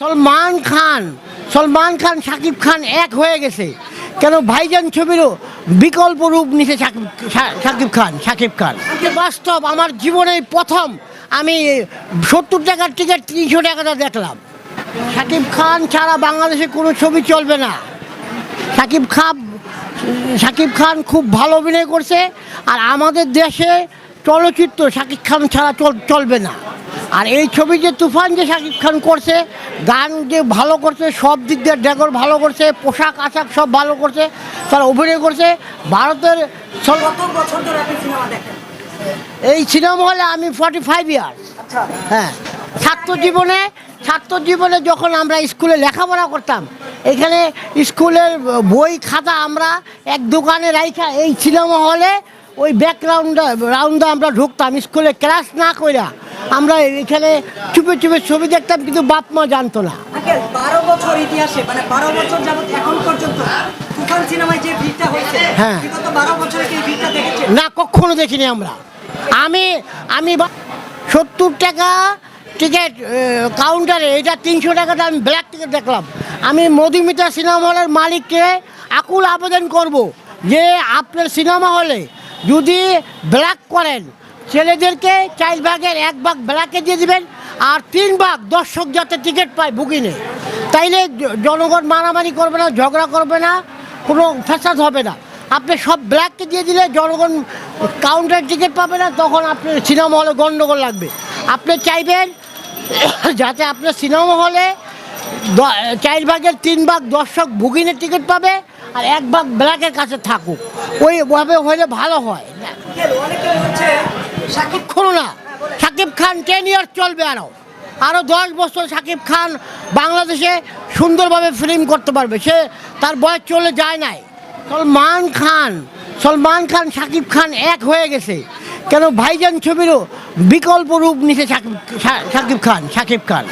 সলমান খান সলমান খান শাকিব খান এক হয়ে গেছে। কেন ভাইজান ছবিরও বিকল্প রূপ নিছে শাকিব খান শাকিব খান। বাস্তব আমার জীবনে প্রথম আমি সত্তর টাকার টিকিট তিনশো টাকাটা দেখলাম। শাকিব খান ছাড়া বাংলাদেশে কোনো ছবি চলবে না। শাকিব খান শাকিব খান খুব ভালো অভিনয় করছে আর আমাদের দেশে চলচ্চিত্র শাকিব খান ছাড়া চল- চলবে না। আর এই ছবি যে তুফান যে শাকিব খান করছে গান যে ভালো করছে সব দিক দিয়ে ডেকর ভালো করছে পোশাক আশাক সব ভালো করছে তার অভিনয় করছে। ভারতের এই সিনেমা হলে আমি ফর্টি ফাইভ ইয়ার্স হ্যাঁ। ছাত্র জীবনে ছাত্র জীবনে যখন আমরা স্কুলে লেখাপড়া করতাম এখানে স্কুলের বই খাতা আমরা এক দোকানে রাইখা এই সিনেমা হলে ওই ব্যাকগ্রাউন্ডে রাউন্ডে আমরা ঢুকতাম স্কুলে ক্লাস না কইরা। আমরা এখানে চুপে চুপে ছবি দেখতাম কিন্তু বাপ মা জানতো না। বারো বছর ইতিহাসে মানে বারো বছর যাবত এখন পর্যন্ত তুফান সিনেমায় যে ভিড়টা হয়েছে হ্যাঁ। বিগত বারো বছরে কি ভিড়টা দেখেছে না কখনো দেখিনি আমরা। আমি আমি সত্তর টাকা টিকিট কাউন্টারে এটা তিনশো টাকাটা আমি ব্ল্যাক টিকিট দেখলাম। আমি মধুমিতা সিনেমা হলের মালিককে আকুল আবেদন করব যে আপনার সিনেমা হলে যদি ব্ল্যাক করেন ছেলেদেরকে চার ভাগের এক ভাগ ব্ল্যাকে দিয়ে দিবেন, আর তিন ভাগ দর্শক যাতে টিকিট পায় বুকিংয়ে। তাইলে জনগণ মারামারি করবে না, ঝগড়া করবে না, কোনো ফ্যাসাদ হবে না। আপনি সব ব্ল্যাককে দিয়ে দিলে জনগণ কাউন্টার টিকিট পাবে না, তখন আপনার সিনেমা হলে গণ্ডগোল লাগবে। আপনি চাইবেন যাতে আপনার সিনেমা হলে চার ভাগের তিন ভাগ দর্শক বুকিংয়ের টিকিট পাবে, আর এক ভাগ ব্ল্যাকের কাছে থাকুক। ওইভাবে হলে ভালো হয়। সাকিব কোনো না। সাকিব খান টেন ইয়ার্স চলবে আরও আরও দশ বছর সাকিব খান বাংলাদেশে সুন্দরভাবে ফিল্ম করতে পারবে। সে তার বয়স চলে যায় নাই। সলমান খান সলমান খান, সাকিব খান এক হয়ে গেছে। কেন ভাইজান ছবিরও বিকল্প রূপ নিছে সাকিব সাকিব খান সাকিব খান।